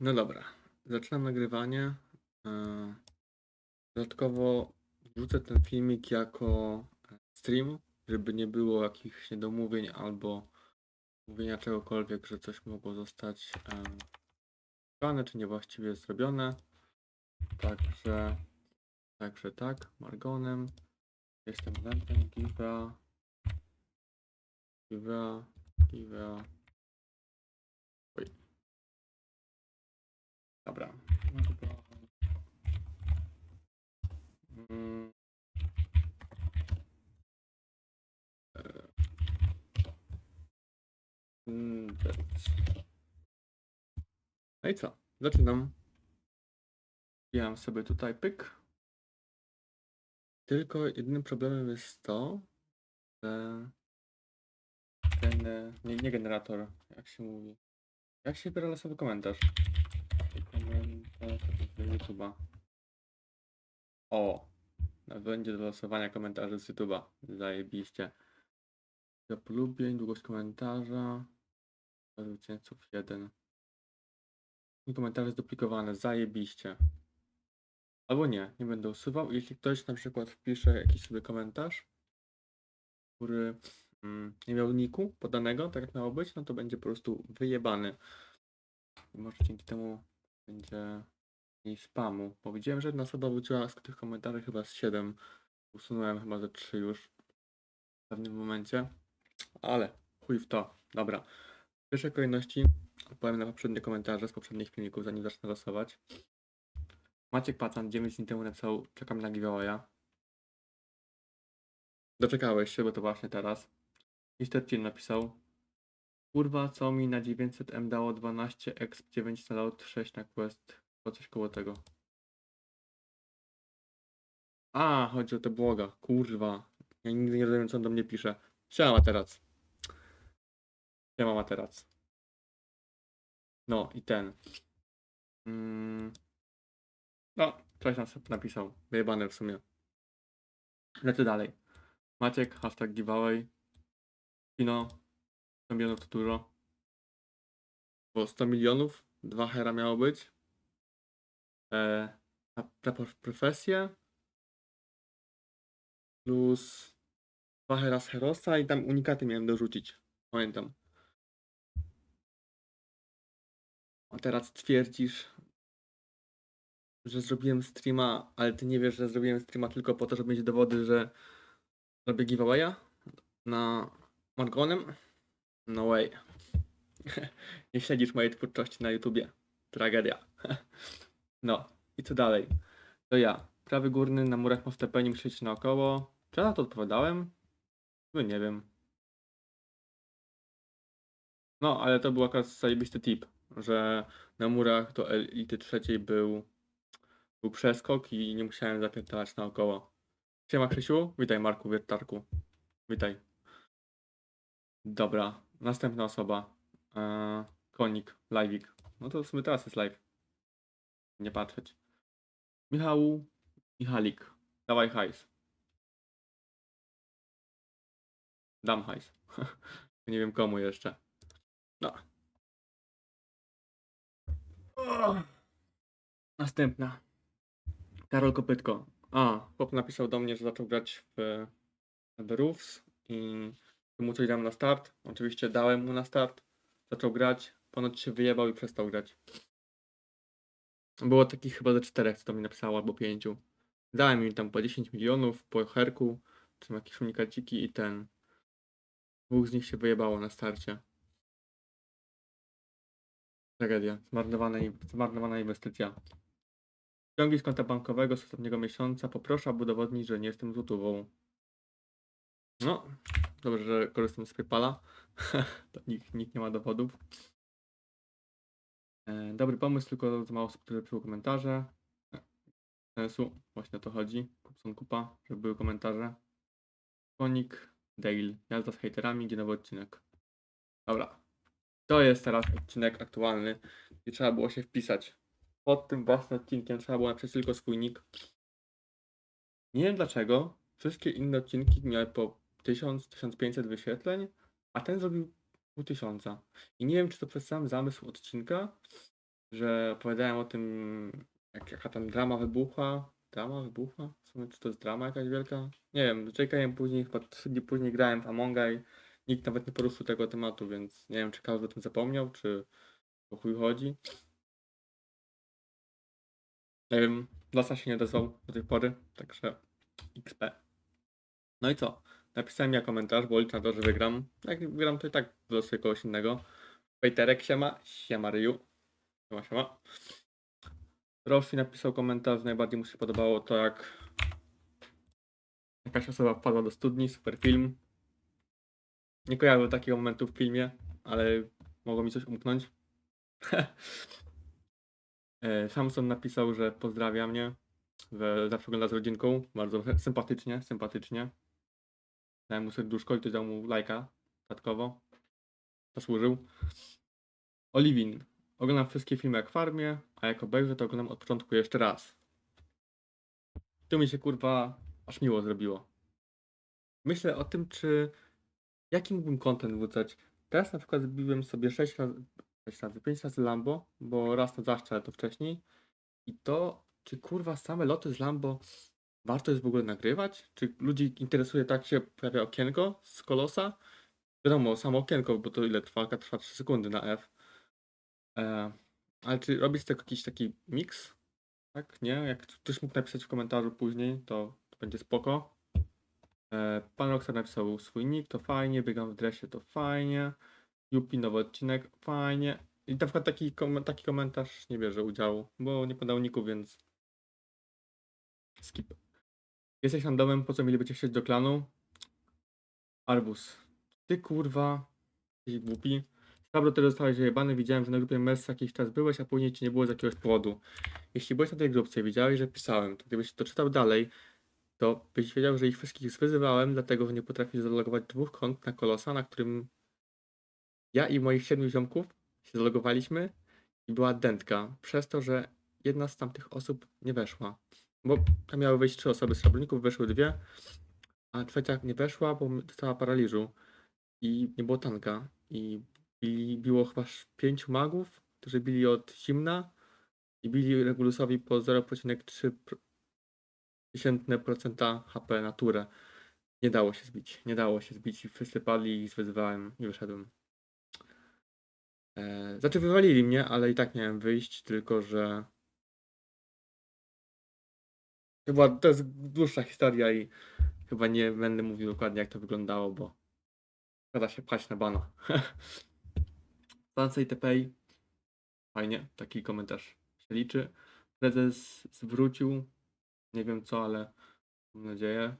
No dobra, zaczynam nagrywanie. E, Dodatkowo wrzucę ten filmik jako stream, żeby nie było jakichś niedomówień albo mówienia czegokolwiek, że coś mogło zostać e, szukane czy niewłaściwie zrobione. Także, także tak, Margonem. Jestem Wentem, Giva, Giva, Giva. Oj. Dobra. Mm. E. Więc. No i co? Zaczynam. Wbijam sobie tutaj pyk. Tylko jedynym problemem jest to, że ten, nie, nie generator, jak się mówi. Jak się wybiera losowy komentarz? Komentarz do YouTube'a. O! Będzie do losowania komentarzy z YouTube'a. Zajebiście. Do polubień, długość komentarza. Zwycięzców 1. I komentarze zduplikowane. Zajebiście. Albo nie, nie będę usuwał. Jeśli ktoś na przykład wpisze jakiś sobie komentarz, który mm, nie miał niku podanego, tak jak miało być, no to będzie po prostu wyjebany. I może dzięki temu będzie mniej spamu. Bo widziałem, że jedna osoba wróciła z tych komentarzy chyba z 7. Usunąłem chyba ze 3 już w pewnym momencie. Ale chuj w to. Dobra. W pierwszej kolejności odpowiem na poprzednie komentarze z poprzednich filmików, zanim zacznę losować. Maciek Pacan 9 dni temu napisał czekam na giveawaya. Doczekałeś się, bo to właśnie teraz. Chin napisał Kurwa, co mi na 900M dało 12 exp 9 na load 6 na quest. To coś koło tego. A, chodzi o te błoga. Kurwa. Ja nigdy nie rozumiem, co on do mnie pisze. Siema teraz. Siema teraz. No i ten. Mm. No, nam sobie napisał. Wyjebane w sumie. Lecę dalej. Maciek, hashtag giveaway. Kino. 100 milionów to dużo. Bo 100 milionów, dwa hera miało być. E, na, na prof- profesję. Plus dwa hera z herosa i tam unikaty miałem dorzucić. Pamiętam. Teraz twierdzisz, że zrobiłem streama, ale ty nie wiesz, że zrobiłem streama tylko po to, żeby mieć dowody, że robię giveawaya na Margonem? No way. nie śledzisz mojej twórczości na YouTubie. Tragedia. no, i co dalej? To ja. Prawy górny na murach ma wtepeni myśleć naokoło. Czy ja na to odpowiadałem? No nie wiem. No, ale to był akurat zajebisty tip, że na murach do elity trzeciej był, był przeskok i nie musiałem zapiętać naokoło. Siema Krzysiu, witaj Marku Wiertarku. Witaj. Dobra, następna osoba. Eee, konik, live'ik. No to w sumie teraz jest live. Nie patrzeć. Michał, Michalik. Dawaj hajs. Dam hajs. nie wiem komu jeszcze. No. Następna. Karol Kopytko. A, chłop napisał do mnie, że zaczął grać w The Roofs i mu coś dam na start. Oczywiście dałem mu na start. Zaczął grać. Ponoć się wyjebał i przestał grać. Było takich chyba ze czterech, co to mi napisało, albo pięciu. Dałem im tam po 10 milionów, po herku, czy jakieś unikaciki i ten. Dwóch z nich się wyjebało na starcie. Tragedia. Zmarnowana, zmarnowana inwestycja. Ściągi z konta bankowego z ostatniego miesiąca. Poproszę, aby udowodnić, że nie jestem złotową. No, dobrze, że korzystam z PayPala. nikt, nikt nie ma dowodów. E, dobry pomysł, tylko za mało osób, które piszą komentarze. Sensu, właśnie o to chodzi. Kupson kupa, żeby były komentarze. Konik, Dale, jazda z hejterami, gdzie nowy odcinek. Dobra. To jest teraz odcinek aktualny, gdzie trzeba było się wpisać. Pod tym własnym odcinkiem trzeba było napisać tylko swój nick. Nie wiem dlaczego. Wszystkie inne odcinki miały po 1000-1500 wyświetleń, a ten zrobił pół tysiąca. I nie wiem, czy to przez sam zamysł odcinka, że opowiadałem o tym, jak, jaka tam drama wybuchła. Drama wybuchła? W sumie, czy to jest drama jakaś wielka? Nie wiem, czekałem później, chyba trzy dni później grałem w Amonga i nikt nawet nie poruszył tego tematu, więc nie wiem, czy każdy o tym zapomniał, czy o chuj chodzi. Nie wiem, Lasa się nie odezwał do tej pory, także XP. No i co? Napisałem ja komentarz, bo liczę na to, że wygram. Jak wygram, to i tak wylosuję kogoś innego. Pejterek siema, siema Ryu. Siema, siema. Roshi napisał komentarz, najbardziej mu się podobało to jak jakaś osoba wpadła do studni, super film. Nie kojarzę takiego momentu w filmie, ale mogło mi coś umknąć. E, Samson napisał, że pozdrawia mnie, że zawsze ogląda z rodzinką, bardzo sympatycznie, sympatycznie. Dałem mu serduszko i to dał mu lajka dodatkowo. Zasłużył. Oliwin. Oglądam wszystkie filmy jak farmie, a jak obejrzę, to oglądam od początku jeszcze raz. Tu mi się kurwa aż miło zrobiło. Myślę o tym, czy jaki mógłbym content wrzucać. Teraz na przykład zbiłem sobie 6 razy, 6 razy, 5 razy Lambo, bo raz to ale to wcześniej. I to, czy kurwa same loty z Lambo warto jest w ogóle nagrywać? Czy ludzi interesuje tak się pojawia okienko z kolosa? Wiadomo, samo okienko, bo to ile trwa? Trwa 3 sekundy na F. E, ale czy robić z tego jakiś taki miks? Tak, nie? Jak ktoś mógł napisać w komentarzu później, to, to będzie spoko. E, pan Rockstar napisał swój nick, to fajnie. Biegam w dresie, to fajnie. Yupi, nowy odcinek, fajnie. I na przykład taki, kom- taki komentarz nie bierze udziału, bo nie podał niku, więc skip. Jesteś randomem, po co mielibyście chcieć do klanu? Arbus. Ty kurwa, jesteś głupi. Szablo, ty zostałeś zajebany, widziałem, że na grupie MES jakiś czas byłeś, a później ci nie było z jakiegoś powodu. Jeśli byłeś na tej grupce i wiedziałeś, że pisałem, to gdybyś to czytał dalej, to byś wiedział, że ich wszystkich wyzywałem, dlatego że nie potrafisz zalogować dwóch kont na Kolosa, na którym ja i moich siedmiu ziomków się zalogowaliśmy i była dętka, przez to, że jedna z tamtych osób nie weszła. Bo tam miały wejść trzy osoby z szabloników, weszły dwie, a trzecia nie weszła, bo dostała paraliżu i nie było tanka. I bili, biło chyba pięciu magów, którzy bili od zimna i bili Regulusowi po 0,3% HP na turę. Nie dało się zbić, nie dało się zbić wszyscy padli i zwyzywałem i wyszedłem. E, znaczy wywalili mnie, ale i tak miałem wyjść, tylko że Chyba to jest dłuższa historia i chyba nie będę mówił dokładnie jak to wyglądało, bo szkoda się pchać na bano. Stancja ITPI. Fajnie, taki komentarz się liczy. Prezes zwrócił, nie wiem co, ale mam nadzieję,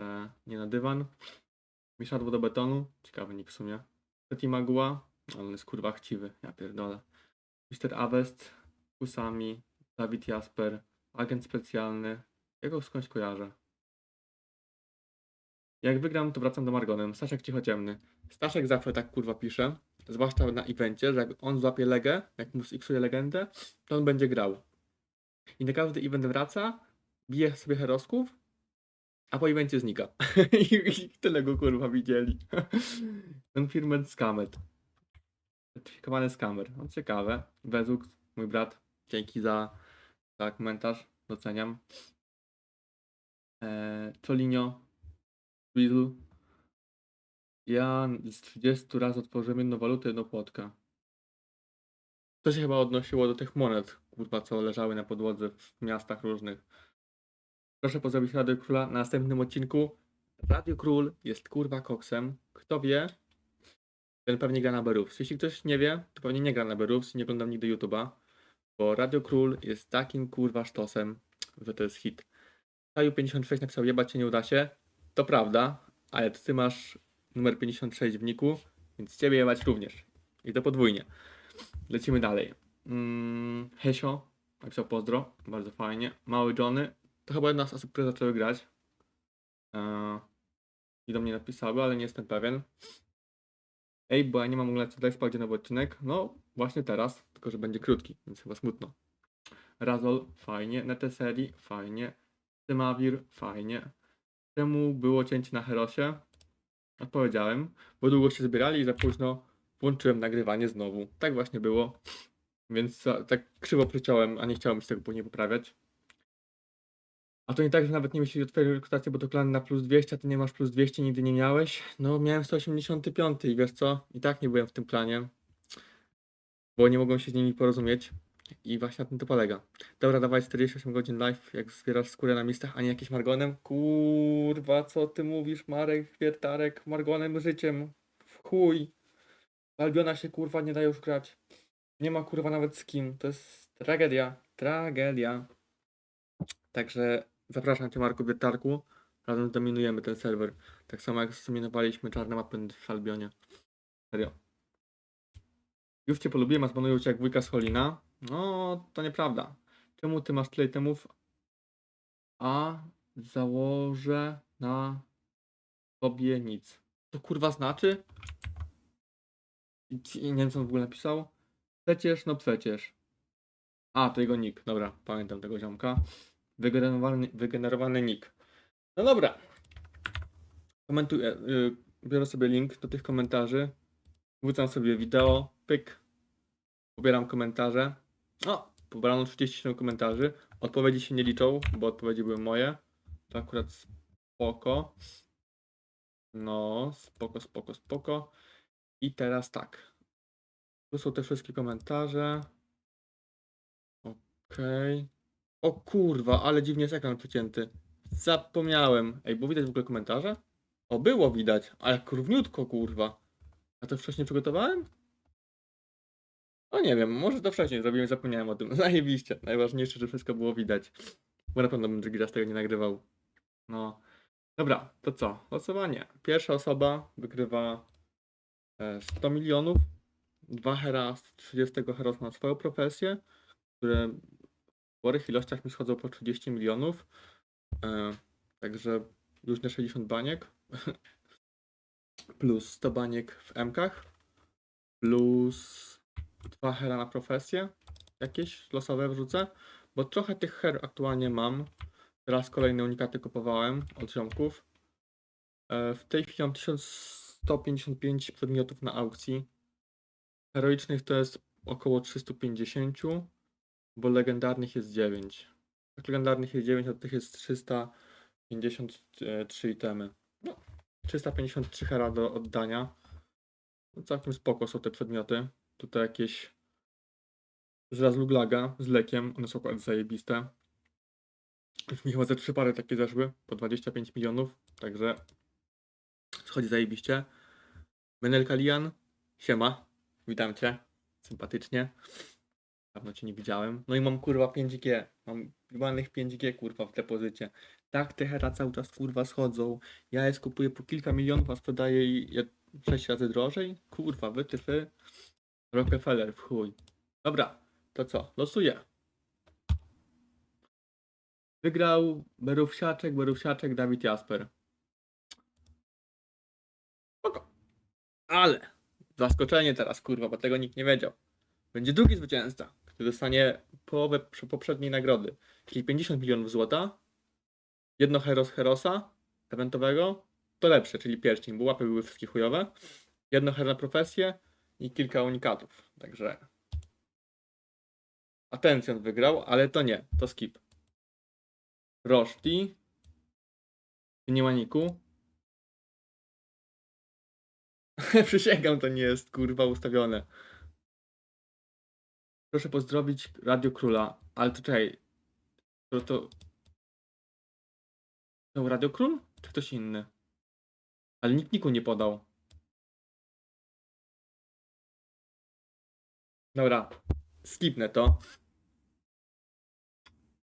że nie na dywan. Mieszadło do betonu, ciekawy nick w sumie. Petit Magua, on jest kurwa chciwy, ja pierdolę. Mr. Avest, Kusami, Dawid Jasper, agent specjalny. Ja go skądś kojarzę. Jak wygram, to wracam do Margonem. Staszek cichociemny. Staszek zawsze tak kurwa pisze. Zwłaszcza na evencie, że jak on złapie legę, jak mu ziksuje legendę, to on będzie grał. I na każdy event wraca, bije sobie herosków, a po evencie znika. I, I tyle go kurwa widzieli. Confirmed Scamet. Certyfikowany skamer. No ciekawe. Wezuk, mój brat, dzięki za, za komentarz. Doceniam. Eee, Czolinio. Weasel. Ja z 30 razy otworzyłem jedną walutę, jedną płotka. To się chyba odnosiło do tych monet, kurwa, co leżały na podłodze w miastach różnych. Proszę pozdrowić Radio Króla na następnym odcinku. Radio Król jest kurwa koksem. Kto wie, ten pewnie gra na Berufs. Jeśli ktoś nie wie, to pewnie nie gra na Berufs i nie oglądam nigdy YouTube'a. Bo Radio Król jest takim kurwa sztosem, że to jest hit. Kaju 56 napisał jebać się nie uda się. To prawda, ale ty masz numer 56 w niku, więc ciebie jebać również. I to podwójnie. Lecimy dalej. Mm, Hesio napisał pozdro, bardzo fajnie. Mały Johnny, to chyba jedna z osób, które zaczęły grać. Eee, I do mnie napisały, ale nie jestem pewien. Ej, bo ja nie mam oglądać co spał, gdzie nowy odcinek. No, właśnie teraz, tylko że będzie krótki, więc chyba smutno. Razol, fajnie. Neteseri, fajnie. Tymawir, fajnie. Czemu było cięcie na Herosie? Odpowiedziałem, bo długo się zbierali i za późno włączyłem nagrywanie znowu. Tak właśnie było. Więc tak krzywo przyciąłem, a nie chciałem się tego później poprawiać. A to nie tak, że nawet nie myśli o twojej rekrutacji, bo to klan na plus 200, a ty nie masz plus 200, nigdy nie miałeś. No, miałem 185 i wiesz co? I tak nie byłem w tym planie. Bo nie mogłem się z nimi porozumieć. I właśnie na tym to polega. Dobra, dawaj 48 godzin live, jak zbierasz skórę na miejscach, a nie jakimś margonem. Kurwa, co ty mówisz, Marek, Wiertarek, margonem życiem. W chuj. Albiona się kurwa nie da już grać. Nie ma kurwa nawet z kim. To jest tragedia. Tragedia. Także zapraszam cię Marku Wiertarku. Razem zdominujemy ten serwer. Tak samo jak zdominowaliśmy czarne mapy w Albionie. Serio. Już cię polubiłem, a zbanują cię jak wujka z Holina. No, to nieprawda. Czemu ty masz tyle temów, a założę na tobie nic? To kurwa znaczy? Nie wiem, co w ogóle napisał. Przecież, no przecież. A, to jego nick. Dobra, pamiętam tego ziomka. Wygenerowany, wygenerowany nick. No dobra. Komentuję. y, biorę sobie link do tych komentarzy. Wrzucam sobie wideo. Pyk. Pobieram komentarze. O, pobrano 37 komentarzy. Odpowiedzi się nie liczą, bo odpowiedzi były moje. To akurat spoko. No, spoko, spoko, spoko. I teraz tak. Tu są te wszystkie komentarze. Okej. O kurwa, ale dziwnie jest ekran przecięty. Zapomniałem. Ej, bo widać w ogóle komentarze? O, było widać, ale jak równiutko, kurwa. A to wcześniej przygotowałem? No nie wiem, może to wcześniej zrobiłem, zapomniałem o tym. Zajebiście. Najważniejsze, że wszystko było widać. Bo na pewno bym drugi raz tego nie nagrywał. No. Dobra, to co? Losowanie. Pierwsza osoba wygrywa e, 100 milionów. Dwa hera z 30 heros na swoją profesję, które sporych ilościach mi schodzą po 30 milionów. E, także luźne 60 baniek. plus 100 baniek w MKach. Plus dwa hera na profesję. Jakieś losowe wrzucę. Bo trochę tych her aktualnie mam. Teraz kolejne unikaty kupowałem od ziomków. E, w tej chwili mam 1155 przedmiotów na aukcji. Heroicznych to jest około 350, bo legendarnych jest 9. Jak legendarnych jest 9, to tych jest 353 itemy. No, 353 hera do oddania. No, całkiem spoko są te przedmioty. Tutaj jakieś z Razluglaga z lekiem, one są akurat zajebiste. Już mi chyba ze trzy pary takie zeszły, po 25 milionów, także schodzi zajebiście. Menel Kalian, siema, witam cię, sympatycznie. Dawno cię nie widziałem. No i mam kurwa 5G, mam wybanych 5G kurwa w depozycie. Tak te hera cały czas kurwa schodzą. Ja je skupuję po kilka milionów, a sprzedaję je 6 razy drożej. Kurwa, wytyfy. Rockefeller w chuj. Dobra, to co? Losuję. Wygrał Berówsiaczek, Berówsiaczek, Dawid Jasper. Spoko. Ale zaskoczenie teraz, kurwa, bo tego nikt nie wiedział. Będzie drugi zwycięzca, dostanie połowę poprzedniej nagrody, czyli 50 milionów złota, jedno Heros Herosa eventowego, to lepsze, czyli pierścień, bo łapy były wszystkie chujowe, jedno Hero na profesję i kilka unikatów, także Atencjon wygrał, ale to nie, to skip. Roszti. Nie ma niku. Przysięgam, to nie jest kurwa ustawione. Proszę pozdrowić Radio Króla. Ale to czekaj. To to. To Radio Król? Czy ktoś inny? Ale nikt niku nie podał. Dobra. Skipnę to.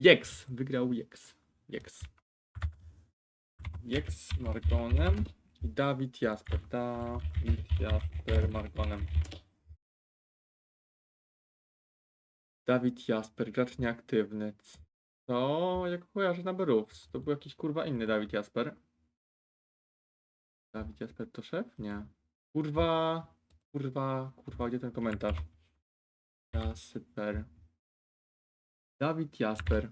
Jex. Wygrał Jex. Jex. Jex z Margonem i Dawid Jasper. Dawid Jasper Margonem. Dawid Jasper, gracz nieaktywny. Co? Jak kojarzę na Berówce? To był jakiś kurwa inny Dawid Jasper. Dawid Jasper to szef? Nie. Kurwa. Kurwa. Kurwa, gdzie ten komentarz? Jasper. Dawid Jasper.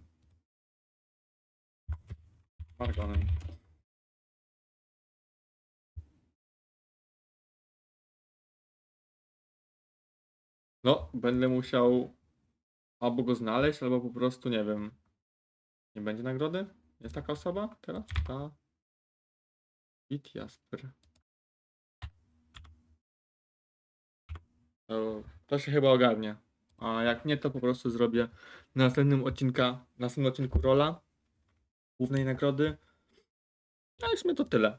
Margonem. No, będę musiał albo go znaleźć, albo po prostu, nie wiem. Nie będzie nagrody? Jest taka osoba teraz? Ta. Bit Jasper. To, się chyba ogarnie. A jak nie, to po prostu zrobię na następnym odcinka, na następnym odcinku rola głównej nagrody. No i w to tyle.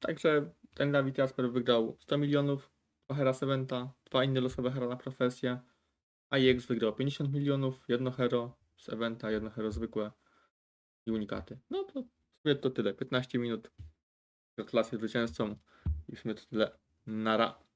Także ten Dawid Jasper wygrał 100 milionów, dwa Hera Seventa, dwa inne losowe Hera na profesję. A EX wygrał 50 milionów, jedno hero z eventa, jedno hero zwykłe i unikaty. No to w sumie to tyle. 15 minut. Gratulacje zwycięzcom i w sumie to tyle. Nara.